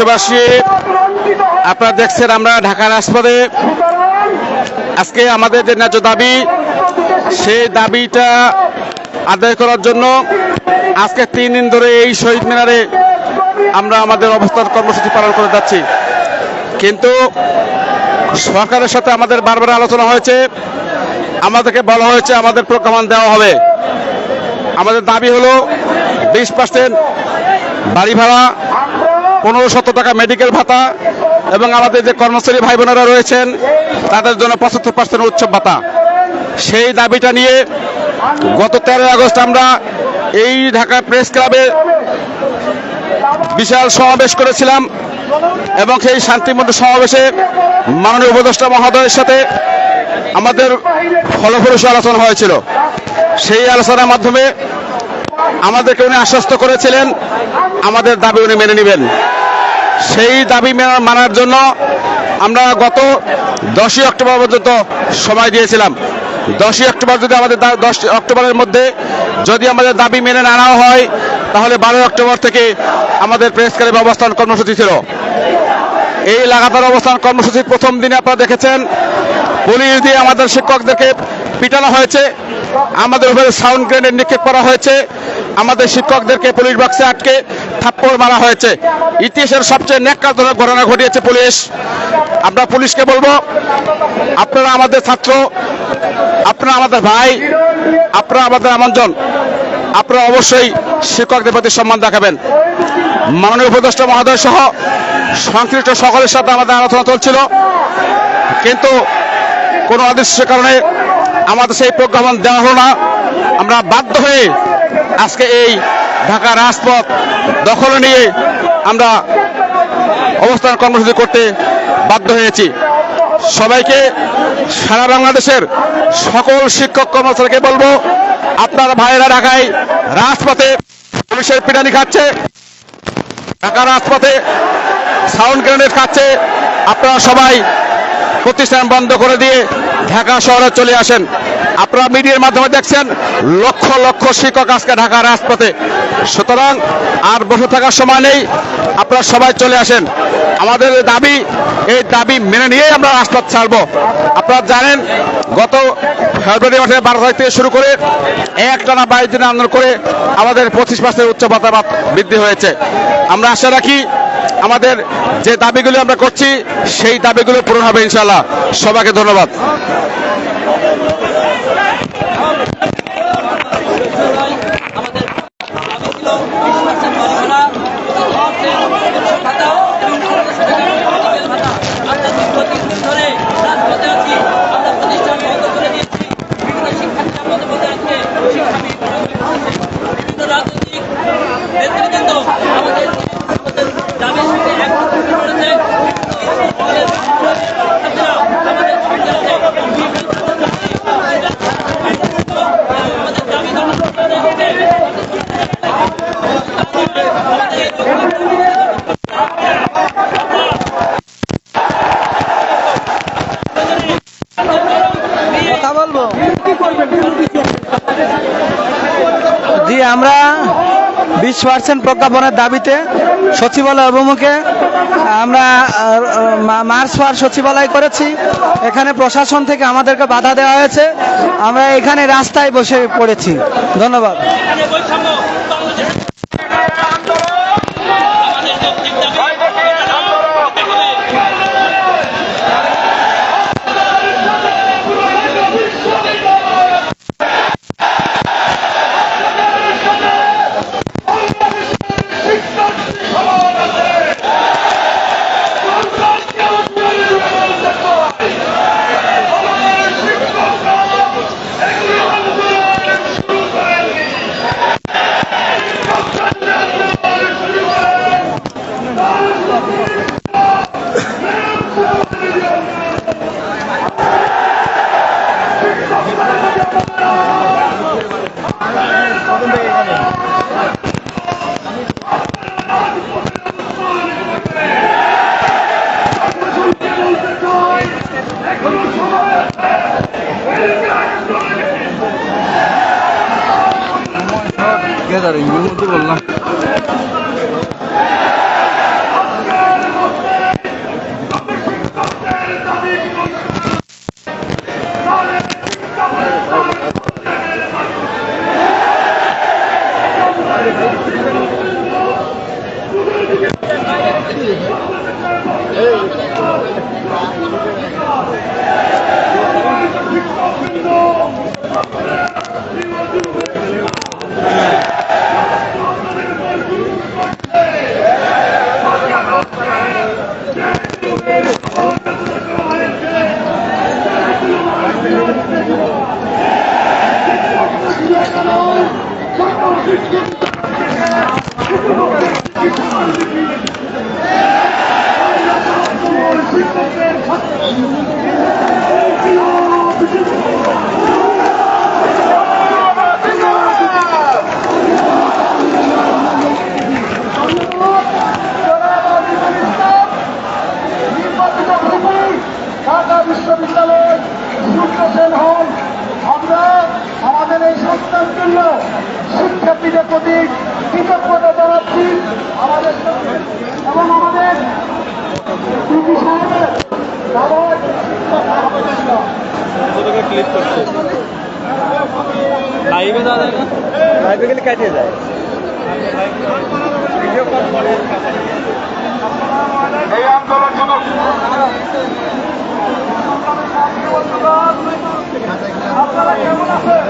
দেশবাসী, আপনারা দেখছেন আমরা ঢাকা রাজপথে। আজকে আমাদের যে ন্যায্য দাবি, সেই দাবিটা আদায় করার জন্য আজকে তিন দিন ধরে এই শহীদ মিনারে আমরা আমাদের অবস্থান কর্মসূচি পালন করে যাচ্ছি। কিন্তু সরকারের সাথে আমাদের বারবার আলোচনা হয়েছে, আমাদেরকে বলা হয়েছে আমাদের প্রজ্ঞাপন দেওয়া হবে। আমাদের দাবি হলো, বিশ পার্সেন্ট বাড়ি ভাড়া পনেরো শত টাকা মেডিকেল ভাতা এবং আমাদের যে কর্মচারী ভাই বোনেরা রয়েছেন, তাদের জন্য পঁচাত্তর পার্সেন্ট উৎসব ভাতা। সেই দাবিটা নিয়ে গত তেরোই আগস্ট আমরা এই ঢাকা প্রেস ক্লাবে বিশাল সমাবেশ করেছিলাম এবং সেই শান্তিমূর্ণ সমাবেশে মাননীয় উপদেষ্টা মহোদয়ের সাথে আমাদের ফলপ্রসূ আলোচনা হয়েছিল। সেই আলোচনার মাধ্যমে আমাদেরকে উনি আশ্বস্ত করেছিলেন। আমাদের দাবি উনি মেনে নেবেন। সেই দাবি মানার জন্য আমরা গত দশই অক্টোবর পর্যন্ত সময় দিয়েছিলাম। দশই অক্টোবর যদি আমাদের দশ অক্টোবরের মধ্যে যদি আমাদের দাবি মেনে না নেওয়া হয়, তাহলে বারোই অক্টোবর থেকে আমাদের প্রেস ক্লাবে অবস্থান কর্মসূচি ছিল। এই লাগাতার অবস্থান কর্মসূচির প্রথম দিনে আপনারা দেখেছেন, পুলিশ দিয়ে আমাদের শিক্ষকদেরকে পিটানো হয়েছে। আমাদের উপরে সাউন্ড গ্রেনেড নিক্ষেপ করা হয়েছে। আমাদের শিক্ষকদেরকে পুলিশ বাক্সে আটকে থাপ্পড় মারা হয়েছে। ইতিহাসের সবচেয়ে ন্যাক্কারজনক ঘটনা ঘটিয়েছে পুলিশ। আমরা পুলিশকে বলব, আপনারা আমাদের ছাত্র, আপনারা আমাদের ভাই, আপনারা আমাদের আমন্ত্রণ। আপনারা অবশ্যই শিক্ষকদের প্রতি সম্মান দেখাবেন। মাননীয় উপদেষ্টা মহোদয় সহ সংশ্লিষ্ট সকলের সাথে আমাদের আলোচনা চলছিল। কিন্তু কোনো অদৃশ্যের কারণে আমাদের সেই প্রজ্ঞাপন দেওয়া হলো না। আমরা বাধ্য হয়ে আজকে এই ঢাকা রাজপথ দখলে নিয়ে আমরা অবস্থান কর্মসূচি করতে বাধ্য হয়েছি। সবাইকে সারা বাংলাদেশের সকল শিক্ষক কর্মচারীকে বলব, আপনার ভাইয়েরা ঢাকায় রাজপথে পুলিশের পিটানি খাচ্ছে, ঢাকা রাজপথে সাউন্ড গ্রেনেড খাচ্ছে, আপনারা সবাই প্রতিষ্ঠান বন্ধ করে দিয়ে ঢাকা শহরে চলে আসেন। আপনারা মিডিয়ার মাধ্যমে দেখছেন লক্ষ লক্ষ শিক্ষক আজকে ঢাকা রাজপথে। সুতরাং আর বসে থাকার সময় নেই, আপনারা সবাই চলে আসেন। আমাদের দাবি, এই দাবি মেনে নিয়ে আমরা রাজপথ ছাড়বো। আপনারা জানেন, গত ফেব্রুয়ারি মাসে বারো তারিখ থেকে শুরু করে এক টানা বাইশ দিন আন্দোলন করে আমাদের পঁচিশ পার্সেন্ট উচ্চ ভাতা বৃদ্ধি হয়েছে। আমরা আশা রাখি আমাদের যে দাবিগুলো আমরা করছি, সেই দাবিগুলো পূরণ হবে ইনশাল্লাহ সবাইকে ধন্যবাদ রাজনৈতিক নেতৃবৃন্দ আমাদের আমাদের দাবির সাথে একমত করেছে আমাদের ছাত্ররা আমাদের আমাদের দাবি দমন করতে হবে কথা বলব জি, আমরা বিশ পার্সেন্ট প্রজ্ঞাপনের দাবিতে সচিবালয় অভিমুখে, আমরা মার্চ পার সচিবালয় করেছি। এখানে প্রশাসন থেকে আমাদেরকে বাধা দেওয়া হয়েছে। আমরা এখানে রাস্তায় বসে পড়েছি। ধন্যবাদ। দাঁড়ো ইমের মধ্যে বললাম। লাইভে যাওয়া যায় না লাইভে গেলে কাটিয়ে যায় এই আন্দোলন শুধু আপনারা কেমন আছেন?